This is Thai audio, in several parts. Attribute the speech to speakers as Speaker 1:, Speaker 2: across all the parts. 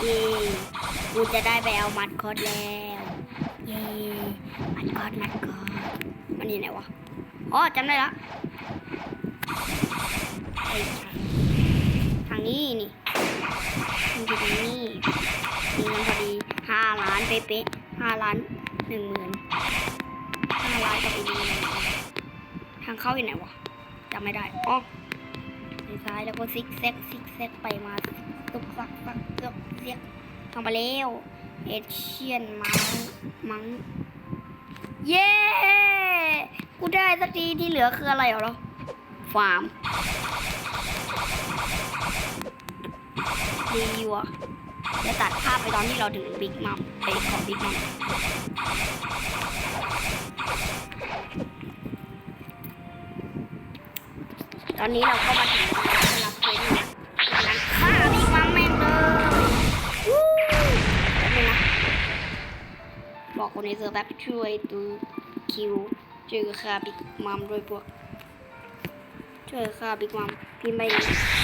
Speaker 1: เย่กูจะได้ไปเอามัดคอดแล้วเย่มัดคอดมัดคอดมันอยู่ไหนวะอ๋อจำได้ละทางนี้นี่มันอยู่ตรงนี้มีเงินพอดีห้าล้านเป๊ะๆห้าล้านหนึ่งหมื่นห้าล้านกับอีกหนึ่งหมื่นทางเข้าอยู่ไหนวะจำไม่ได้อ๋อ ซ้ายแล้วก็ซิกแซกซิกแซกไปมาตุกซักซักเกือบเสียกทางไปแล้วเอเชียนมังมังเย้กูได้สักทีที่เหลือคืออะไรเหรอฟาร์มดีว่ะจะตัดภาพไปตอนที่เราถึงบิ๊กมัมไปของบิ๊กมัมตอนนี้เราก็มาถึง นั้นฆ่าบิ๊กมัมแม่งเลยวู้แป๊บนึงนะบอกคนในเซิร์ฟแป๊บช่วยดูคิวช่วยคาบิ๊กมัมด้วยพวกช่วยคาบิ๊กมัมพี่ไม่รู้โ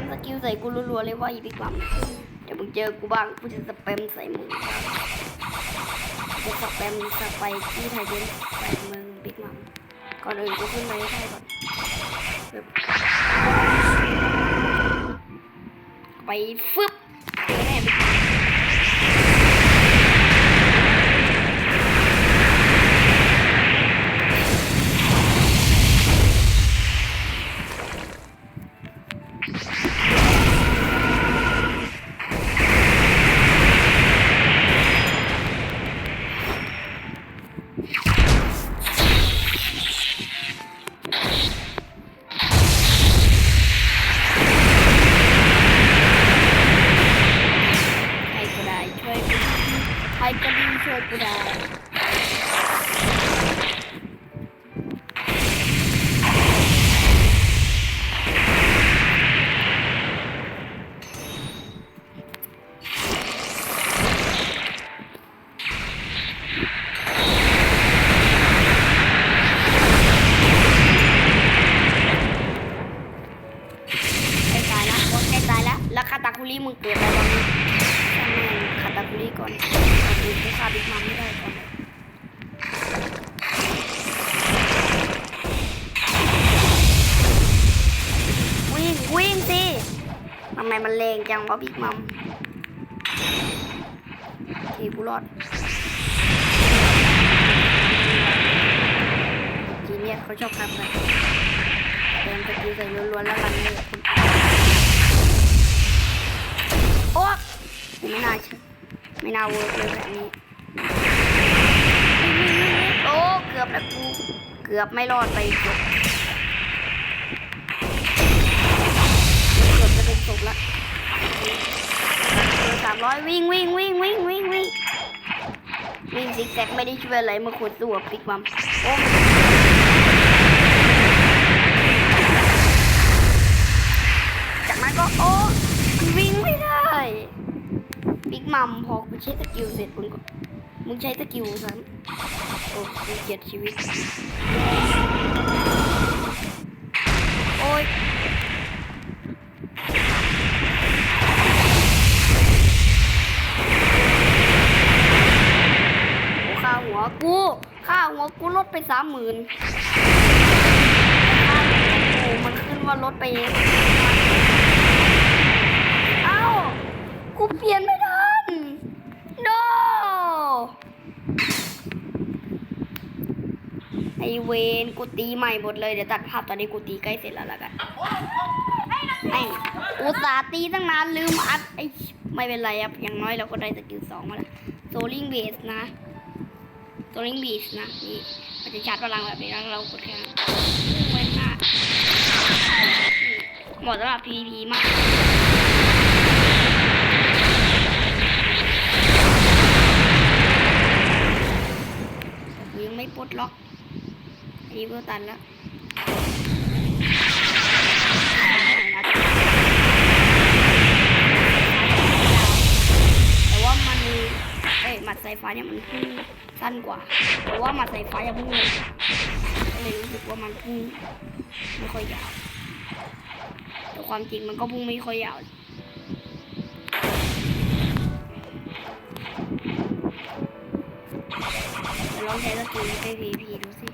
Speaker 1: มสแปมสกิลใส่กูรัวๆเลยว่าอีพิกวัมเดี๋ยวมึงเจอกูบ้างกูจะสแปมใส่มึงจะสแปมสไปที่ไทยเดนใส่มึงบิ๊กมัมก่อนอื่นกูขึ้นไปให้ได้ก่อนไปฟึบแม่บิ๊ก ดีช่วยกูได้ใกล้ตายละโอ๊ยใกล้ตายละแล้วคาตาคุริมึงเกิดอะไรวะเนี่ยช่างแม่ งคาตาคุริก่อนดูกูฆ่าบิ๊กมัมไม่ได้ก่อนวิ่งวิ่งสิทำไมมันเลงจังวะบิ๊กมัมทีกูรอดทีเนี้ยเขาชอบทำกันเดินสกิลใส่ล้วนๆแล้วรันเลยคุณโอ๊ะไม่น่าเชื่อ ไม่น่าเวิร์กเลยแบบนี้โอ้เกือบแล้วกูเกือบไม่รอดไปเกือบเกือบจะเป็นศพละสามร้อยวิ่งวิ่งวิ่งวิ่งวิ่งวิ่งวิ่งซิกแซกไม่ได้ช่วยอะไรเมื่อขุดตัวปิกมัมโอ้จากนั้นก็โอ้ มัมพอกูใช้สกิลเสร็จมึงก็มึงใช้สกิลฉันโอ้กูเกียดชีวิต โอ้ยข้าหัวกูข้าหัวกูลดไปสามหมื่นมันขึ้นว่าลดไปเองเอ้า กูเปลี่ยนไไอเวนกูตีใหม่หมดเลยเดี๋ยวตัดภาพตอนนี้กูตีใกล้เสร็จแล้วละกันไอ้อุตส่าตีตั้งนานลืมอัดไอไม่เป็นไรครับอย่างน้อยเราก็ได้สกิลสองมาแล้วโซลิงเบสนะโซลิงเบีชนะนี่มันจะชาร์จพลังแบบนี้แล้วเรากดแค่นั้นหน้าหมาะสำหรับ PVP มากยังไม่ปลดล็อก อันนี้เพื่อตันแล้วแต่ว่ามันเอ้ยหมัดสายฟ้าเนี่ยมันพุ่งสั้นกว่า แต่ว่าหมัดสายฟ้ายังพุ่งเลยก็เลยรู้สึกว่ามันพุ่งไม่ค่อยยาวแต่ความจริงมันก็พุ่งไม่ค่อยยาว ลองใช้สกิลนี้ไป PVP ดูสิ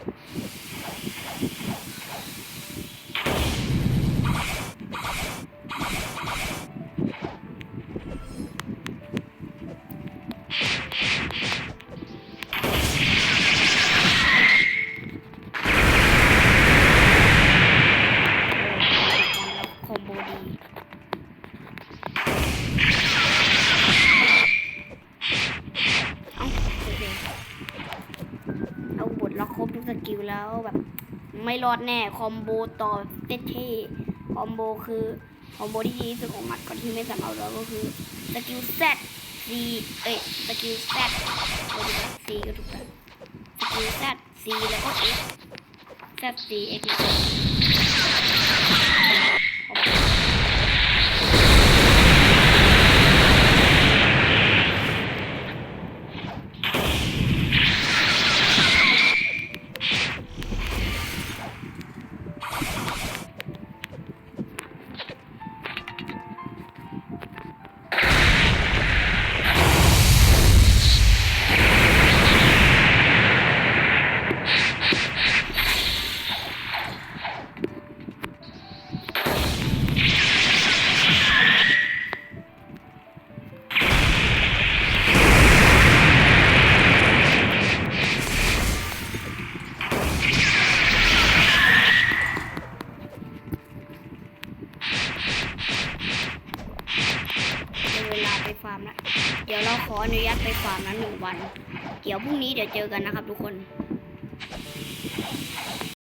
Speaker 1: สกิลแล้วแบบไม่รอดแน่คอมโบต่อเท่คอมโบคือคอมโบที่ดีที่สุดของมัดก่อนที่ไม่สามารถเราก็คือสกิลแซดซีเอ้ยสกิล Z ก็ถูกแล้ว C ก็ถูกต้องสกิลแซดซีแล้วก็เอ็กซ์แล้วก็คอมโนะ เดี๋ยวเราขออนุญาตไปฟาร์มนั้นหนึ่งวัน เดี๋ยวพรุ่งนี้เดี๋ยวเจอกันนะครับทุกคน